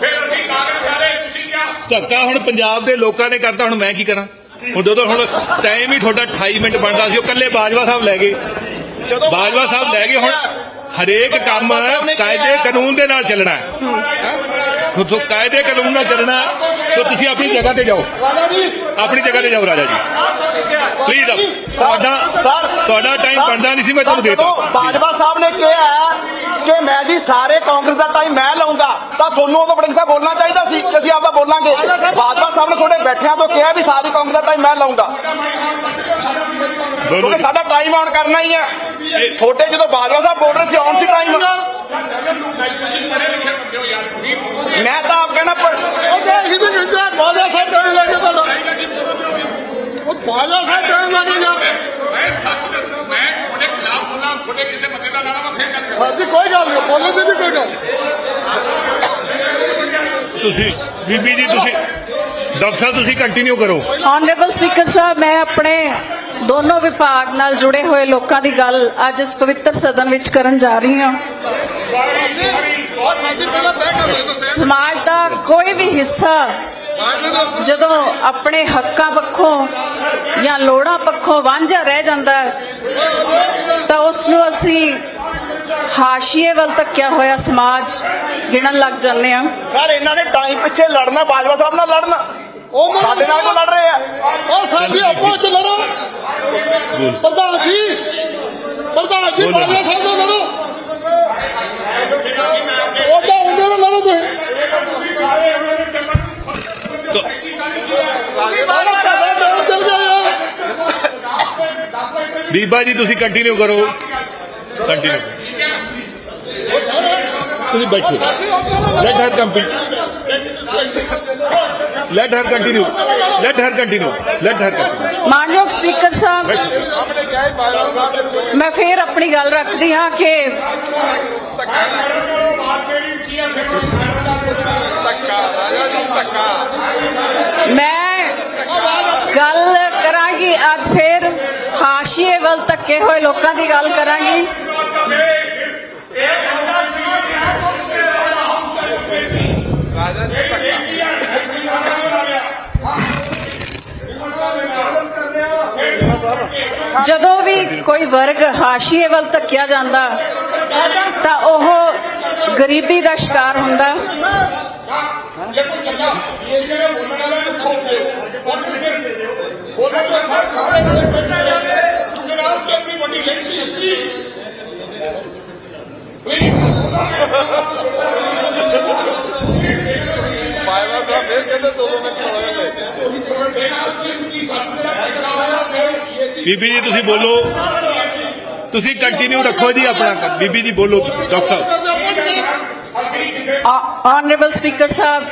ਫਿਰ ਅਸੀਂ ਕਾਗਜ਼ ਸਾਰੇ ਤੁਸੀਂ ਕਿਹਾ। ਧੱਕਾ ਹੁਣ ਪੰਜਾਬ ਦੇ ਲੋਕਾਂ ਨੇ ਕਰਤਾ ਹੁਣ ਮੈਂ ਕੀ ਕਰਾਂ? ਹੁਣ ਜਦੋਂ ਹੁਣ ਟਾਈਮ ਹੀ ਤੁਹਾਡਾ 28 ਮਿੰਟ ਬਣਦਾ ਸੀ ਉਹ ਕੱਲੇ ਬਾਜਵਾ ਸਾਹਿਬ ਲੈ ਗਏ। ਜਦੋਂ ਬਾਜਵਾ ਸਾਹਿਬ ਲੈ ਗਏ ਹੁਣ ਹਰੇਕ ਕੰਮ ਕਾਇਦੇ ਕਾਨੂੰਨ ਦੇ ਨਾਲ ਚੱਲਣਾ ਹੈ। ਸੋ ਸੋ ਕਾਇਦੇ ਕਾਨੂੰਨ ਨਾਲ ਚੱਲਣਾ ਸੋ ਤੁਸੀਂ ਆਪਣੀ ਜਗ੍ਹਾ ਤੇ ਜਾਓ। ਆਪਣੀ ਜਗ੍ਹਾ ਤੇ ਜਾਓ ਰਾਜਾ ਜੀ। ਪਲੀਜ਼ ਤੁਹਾਡਾ ਸਰ ਤੁਹਾਡਾ ਟਾਈਮ ਬਣਦਾ ਨਹੀਂ ਸੀ ਮੈਂ ਤੁਹਾਨੂੰ ਦੇਤਾ। ਬਾਜਵਾ ਸਾਹਿਬ ਨੇ ਕਿਹਾ ਹੈ ਕਿ ਮੈਂ ਜੀ ਸਾਰੇ ਕਾਂਗਰਸ ਦਾ ਟਾਈਮ ਮੈਂ ਲਵਾਂਗਾ ਤਾਂ ਤੁਹਾਨੂੰ ਉਦੋਂ ਬੜਿੰਗ ਸਾਹਿਬ ਬੋਲਣਾ ਚਾਹੀਦਾ ਸੀ ਕਿ ਅਸੀਂ ਆਪਦਾ ਬੋਲਾਂਗੇ। ਬਾਜਵਾ ਸਾਹਿਬ ਨੇ ਤੁਹਾਡੇ ਬੈਠਿਆਂ ਤੋਂ ਕਿਹਾ ਵੀ ਸਾਰੀ ਕਾਂਗਰਸ ਦਾ ਟਾਈਮ ਮੈਂ ਦੋਨੋਂ ਕਿਉਂਕਿ ਸਾਡਾ ਟਾਈਮ ਆਨ ਕਰਨਾ ਹੀ ਹੈ ਤੁਹਾਡੇ ਜਦੋਂ ਬਾਜਵਾ ਸਾਹਿਬ ਬੋਲ ਰਹੇ ਸੀ ਆਨ ਸੀ ਟਾਈਮ ਮੈਂ ਤਾਂ ਆਪ ਕਹਿਣਾ ਪਰ ਉਹ ਤਾਂ ਅਸੀਂ ਵੀ ਕਹਿੰਦੇ ਆ, ਬਾਜਵਾ ਸਾਹਿਬ ਟਾਈਮ ਲੱਗੇ ਤੁਹਾਡਾ ਉਹ ਬਾਜਵਾ ਸਾਹਿਬ ਟਾਈਮ ਲੱਗੇਗਾ ਮੈਂ ਸੱਚ ਦੱਸਣਾ ਮੈਂ ਤੁਹਾਡੇ ਖਿਲਾਫ ਸੁਣਾ ਤੁਹਾਡੇ ਕਿਸੇ ਸਾਡੀ ਕੋਈ ਗੱਲ ਨਹੀਂ ਬੋਲਣ ਦੀ ਨਹੀਂ ਕੋਈ ਗੱਲ ਤੁਸੀਂ ਬੀਬੀ ਜੀ ਤੁਸੀਂ ਡਾਕਟਰ ਸਾਹਿਬ ਤੁਸੀਂ ਕੰਟੀਨਿਊ ਕਰੋ। ਆਨਰੇਬਲ ਸਪੀਕਰ ਸਾਹਿਬ ਮੈਂ ਆਪਣੇ ਦੋਨੋਂ ਵਿਭਾਗ ਨਾਲ ਜੁੜੇ ਹੋਏ ਲੋਕਾਂ ਦੀ ਗੱਲ ਅੱਜ ਇਸ ਪਵਿੱਤਰ ਸਦਨ ਵਿੱਚ ਕਰਨ ਜਾ ਰਹੀ ਹਾਂ। ਸਮਾਜ ਦਾ ਕੋਈ ਵੀ ਹਿੱਸਾ ਜਦੋਂ ਆਪਣੇ ਹੱਕਾਂ ਪੱਖੋਂ ਜਾਂ ਲੋੜਾਂ ਪੱਖੋਂ ਵਾਂਝਾ ਰਹਿ ਜਾਂਦਾ ਤਾਂ ਉਸ ਨੂੰ ਅਸੀਂ ਹਾਸ਼ੀਏ ਵੱਲ ਧੱਕਿਆ ਹੋਇਆ ਸਮਾਜ ਗਿਣਨ ਲੱਗ ਜਾਂਦੇ ਹਾਂ। ਸਰ ਇਹਨਾਂ ਨੇ ਟਾਈਮ ਪਿੱਛੇ ਲੜਨਾ ਬਾਜਵਾ ਸਾਹਿਬ ਨਾਲ ਲੜਨਾ। ਉਹ ਸਾਡੇ ਨਾਲ ਕਿਉਂ ਲੜ ਰਹੇ ਆ? ਉਹ ਸਾਡੀ ਆਪੋ ਚ ਲੜੋ। ਪ੍ਰਧਾਨ ਜੀ ਪ੍ਰਧਾਨ ਜੀ। ਬਾਜਵਾ ਸਾਹਿਬ ਨਾਲ ਲੜੋ। ਉਹ ਤਾਂ ਉਹਨਾਂ ਨਾਲ ਤੁਸੀਂ। ਬੀਬਾ ਜੀ ਤੁਸੀਂ ਕੰਟੀਨਿਊ ਕਰੋ। ਕੰਟੀਨਿਊ ਤੁਸੀਂ ਬੈਠੋ let her complete let her continue let her continue let her continue ਮਾਨਯੋਗ ਸਪੀਕਰ ਸਾਹਿਬ ਮੈਂ ਫੇਰ ਆਪਣੀ ਗੱਲ ਰੱਖਦੀ ਹਾਂ ਕਿ ਮੈਂ ਗੱਲ ਕਰਾਂਗੀ ਅੱਜ ਫੇਰ ਹਾਸ਼ੀਏ ਵੱਲ ਧੱਕੇ ਹੋਏ ਲੋਕਾਂ ਦੀ ਗੱਲ ਕਰਾਂਗੀ ਜਦੋਂ ਵੀ ਕੋਈ ਵਰਗ ਹਾਸ਼ੀਏ ਵੱਲ ਧੱਕਿਆ ਜਾਂਦਾ, ਤਾਂ ਉਹ ਗਰੀਬੀ ਦਾ ਸ਼ਿਕਾਰ ਹੁੰਦਾ। ਬਾਜਵਾ ਸਾਹਿਬ, ਫਿਰ ਕਹਿੰਦੇ ਦੋ ਦੋ ਮਿੰਟ ਹੋਏ ਬੀਬੀ ਜੀ ਤੁਸੀਂ ਬੋਲੋ। ਤੁਸੀਂ ਕੰਟੀਨਿਊ ਰੱਖੋ ਜੀ ਆਪਣਾ ਕੰਮ। ਬੀਬੀ ਜੀ ਬੋਲੋ ਤੁਸੀਂ। ਡਾਕਟਰ ਸਾਹਿਬ। ਆਨਰੇਬਲ ਸਪੀਕਰ ਸਾਹਿਬ।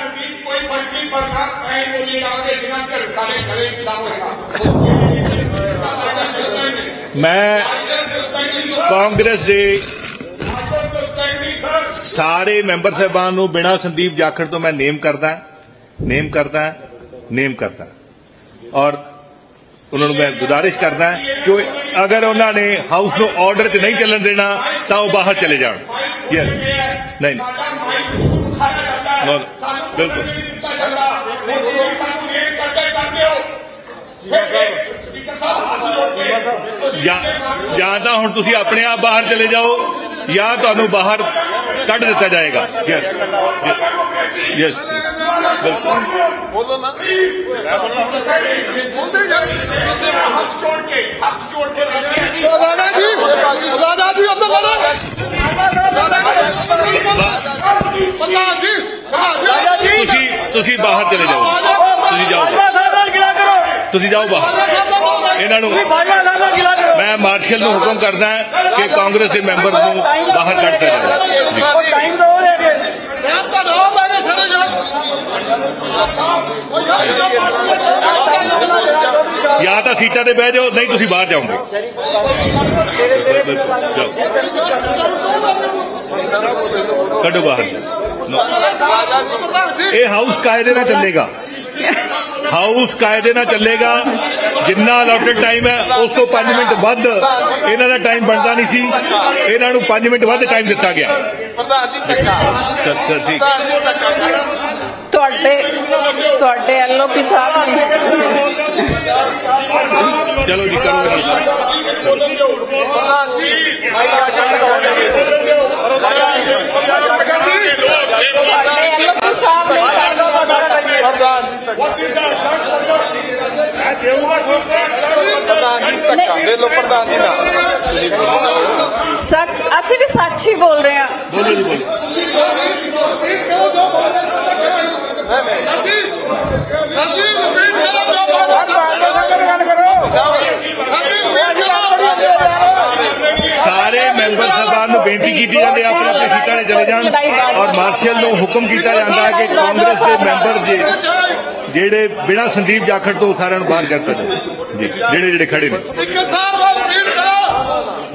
ਮੈਂ ਕਾਂਗਰਸ ਦੇ ਸਾਰੇ ਮੈਂਬਰ ਸਾਹਿਬਾਨ ਨੂੰ ਬਿਨਾਂ ਸੰਦੀਪ ਜਾਖੜ ਤੋਂ ਮੈਂ ਨੇਮ ਕਰਦਾ ਨੇਮ ਕਰਦਾ ਨੇਮ ਕਰਦਾ। ਔਰ ਉਹਨਾਂ ਨੂੰ ਮੈਂ ਗੁਜ਼ਾਰਿਸ਼ ਕਰਦਾ ਕਿ ਅਗਰ ਉਹਨਾਂ ਨੇ ਹਾਊਸ ਨੂੰ ਆਰਡਰ 'ਚ ਨਹੀਂ ਚੱਲਣ ਦੇਣਾ ਤਾਂ ਉਹ ਬਾਹਰ ਚਲੇ ਜਾਣ। ਯੈਸ ਨਹੀਂ ਬਿਲਕੁਲ। ਜਾਂ ਜਾਂ ਤਾਂ ਹੁਣ ਤੁਸੀਂ ਆਪਣੇ ਆਪ ਬਾਹਰ ਚਲੇ ਜਾਓ ਜਾਂ ਤੁਹਾਨੂੰ ਬਾਹਰ ਕੱਢ ਦਿੱਤਾ ਜਾਏਗਾ। ਯੈਸ ਯੈਸ ਬਿਲਕੁਲ ਬੋਲੋ ਨਾ ਰਾਜਾ ਜੀ ਰਾਜਾ ਜੀ ਉੱਧਰ ਲੜੋ ਪ੍ਰਧਾਨ ਜੀ ਪ੍ਰਧਾਨ ਜੀ ਤੁਸੀਂ ਤੁਸੀਂ ਬਾਹਰ ਚਲੇ ਜਾਓ। ਤੁਸੀਂ ਜਾਓ ਤੁਸੀਂ ਜਾਓ ਬਾਹਰ। ਇਹਨਾਂ ਨੂੰ ਮੈਂ ਮਾਰਸ਼ਲ ਨੂੰ ਹੁਕਮ ਕਰਦਾ ਕਿ ਕਾਂਗਰਸ ਦੇ ਮੈਂਬਰ ਨੂੰ ਬਾਹਰ ਕੱਢ ਦਿੱਤਾ ਜਾਵੇ। ਮੈਂ ਤਾਂ ਰੋ ਮੈਂ ਸਾਰੇ ਜਣ ਉਹ ਯਾਰ ਜਾਂ ਤਾਂ ਸੀਟਾਂ ਤੇ ਬਹਿ ਜਾਓ ਨਹੀਂ ਤੁਸੀਂ ਬਾਹਰ ਜਾਓਗੇ। ਜਾਓ। ਕੱਢੋ ਬਾਹਰ। ਇਹ ਹਾਊਸ ਕਾਇਦੇ ਨਾਲ ਚੱਲੇਗਾ। ਹਾਊਸ ਕਾਇਦੇ ਨਾਲ ਚੱਲੇਗਾ ਜਿੰਨਾ ਅਲਾਟਡ ਟਾਈਮ ਹੈ ਉਸ ਤੋਂ 5 ਮਿੰਟ ਵੱਧ ਇਹਨਾਂ ਦਾ ਟਾਈਮ ਬਣਦਾ ਨਹੀਂ ਸੀ। ਇਹਨਾਂ ਨੂੰ 5 ਮਿੰਟ ਵੱਧ ਟਾਈਮ ਦਿੱਤਾ ਗਿਆ। ਪ੍ਰਧਾਨ ਜੀ ਧੱਕਾ ਠੀਕ ਤੁਹਾਡੇ ਤੁਹਾਡੇ ਐਲਓਪੀ ਸਾਹਿਬ ਨੇ ਚਲੋ ਜੀ ਕਰੋ ਜੀ ਤੁਹਾਡੇ ਐਲਓਪੀ ਸਾਹਿਬ ਨੇ ਪ੍ਰਧਾਨ ਜੀ ਧੱਕਾ ਪ੍ਰਧਾਨ ਜੀ ਧੱਕਾ ਦੇ ਲੋ ਪ੍ਰਧਾਨ ਜੀ ਨਾਲ ਸੱਚ, ਅਸੀਂ ਵੀ ਸੱਚ ਹੀ ਬੋਲ ਰਹੇ ਹਾਂ। ਬੋਲੋ ਜੀ, ਬੋਲੋ। ਸਾਰੇ ਮੈਂਬਰ ਸਾਹਿਬਾਨ ਨੂੰ ਬੇਨਤੀ ਕੀਤੀ ਜਾਂਦੀ ਹੈ, ਆਪਣੇ ਆਪਣੇ ਸੀਟਾਂ 'ਤੇ ਚਲੇ ਜਾਣ। ਔਰ ਮਾਰਸ਼ਲ ਨੂੰ ਹੁਕਮ ਕੀਤਾ ਜਾਂਦਾ ਹੈ ਕਿ ਕਾਂਗਰਸ ਦੇ ਮੈਂਬਰ ਜੀ ਜਿਹੜੇ ਬਿਨਾਂ ਸੰਦੀਪ ਜਾਖੜ ਤੋਂ ਸਾਰਿਆਂ ਨੂੰ ਬਾਹਰ ਕਰਤਾ ਜਾਵੇ। ਜੀ, ਜਿਹੜੇ ਜਿਹੜੇ ਖੜੇ ਨੇ।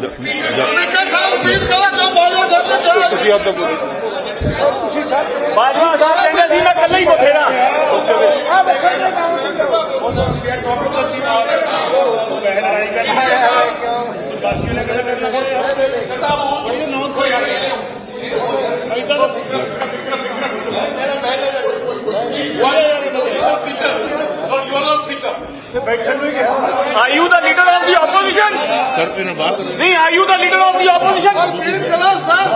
ਇੱਕ ਸਾਹਿਬ ਦਾ ਜ਼ਮੀਨ ਕਿਹੜਾ ਇੱਕ ਸਾਹਿਬ ਜ਼ਮੀਨ ਕਿਹੜਾ ਜੋ ਬਾਬਾ ਸਾਹਿਬ ਨੇ ਕਿਹਾ ਬਾਜਵਾ ਸਾਹਿਬ ਕਹਿੰਦੇ ਸੀ ਮੈਂ ਇਕੱਲਾ ਹੀ ਬਥੇਰਾ। leader of the opposition? ਕਰ ਇਹਨਾਂ ਨੂੰ ਬਾਹਰ ਕਰੋ ਨਹੀਂ of the opposition? ਜ਼ਮੀਨ ਕਿਹੜਾ ਸਾਹਿਬ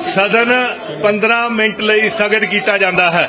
ਸਦਨ 15 ਮਿੰਟ ਲਈ ਸਥਗਿਤ ਕੀਤਾ ਜਾਂਦਾ ਹੈ